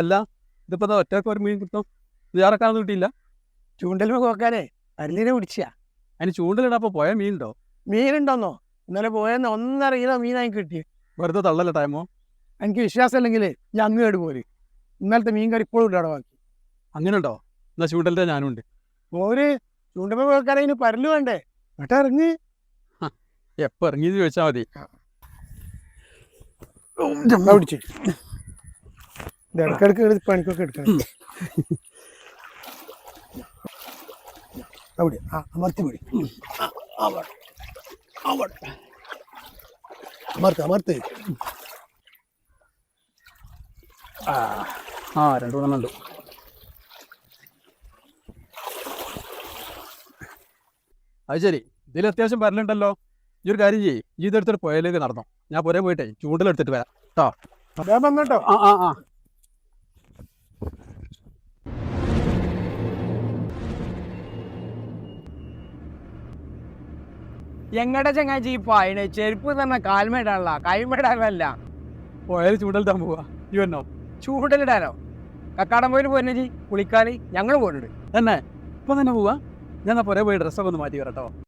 അല്ല ഇതിപ്പോ അതാ ഒറ്റയ്ക്ക് ഒരു മീൻ കിട്ടും? ഇത് കാണാൻ കിട്ടിയില്ല? ചൂണ്ടലുമ നോക്കാനേ അരലിനെ പിടിച്ചാ. അതിന് ചൂണ്ടലിടാപ്പോ പോയ മീനുണ്ടോ? മീനുണ്ടോന്നോ? ഇന്നലെ പോയെന്ന് ഒന്നര കിലോ മീനായി കിട്ടി. വെറുതെ തള്ളല്ല ടൈമോ എനിക്ക് വിശ്വാസം ഇല്ലെങ്കിൽ ഞാൻ അങ്ങ് കേട് പോര്. ഇന്നലത്തെ മീൻ കറി ഇപ്പോഴും ഇല്ല ബാക്കി. അങ്ങനെ ഉണ്ടോ എന്നാ ചൂണ്ടലിന്റെ ഞാനും ഉണ്ട് ഓര് ചൂണ്ടമ്മ കോക്കാനെ ഇനി പരൽ വേണ്ടേ? ഏട്ടാ ഇറങ്ങി. എപ്പോ ഇറങ്ങിയത് ചോദിച്ചാൽ മതി. പിടിച്ച്. ഇത് ഇടയ്ക്കിടയ്ക്ക് പണിക്കൊക്കെ എടുക്കണം. അവിടെ ആ അമർത്തി പിടി. ആ, അവിടെ അവിടെ. അമർത്ത് അമർത്ത്. ആ രണ്ടു മൂന്നെണ്ണം ഉണ്ട്. അത് ശരി. ഇതിൽ അത്യാവശ്യം വരലുണ്ടല്ലോ. ഈ ഒരു കാര്യം ചെയ്യ്. ഈ ഇതെടുത്തിട്ട് പുഴയിലേക്ക് നടന്നോ. ഞാൻ പുറേ പോയിട്ടേ ചൂണ്ടലെടുത്തിട്ട് വരാം. കേട്ടോ വന്നോട്ടോ ആ ആ ആ. എങ്ങടെ ചങ്ങാച്ചി ഈ പായണ ചെരുപ്പ് തന്നെ കാൽമേടാനുള്ള കൈമേടാനല്ല പോയാൽ ചൂടലിടാൻ പോവാ. ഈ വന്നോ. ചൂടലിടാനോ? കക്കാടം പോയിൽ പോയി ജി കുളിക്കാന്? ഞങ്ങൾ പോയിട്ടുണ്ട് തന്നെ. ഇപ്പൊ തന്നെ പോവാ. ഞാൻ പോരെ പോയി ഡ്രസ്സൊക്കെ ഒന്ന് മാറ്റി വരട്ടോ.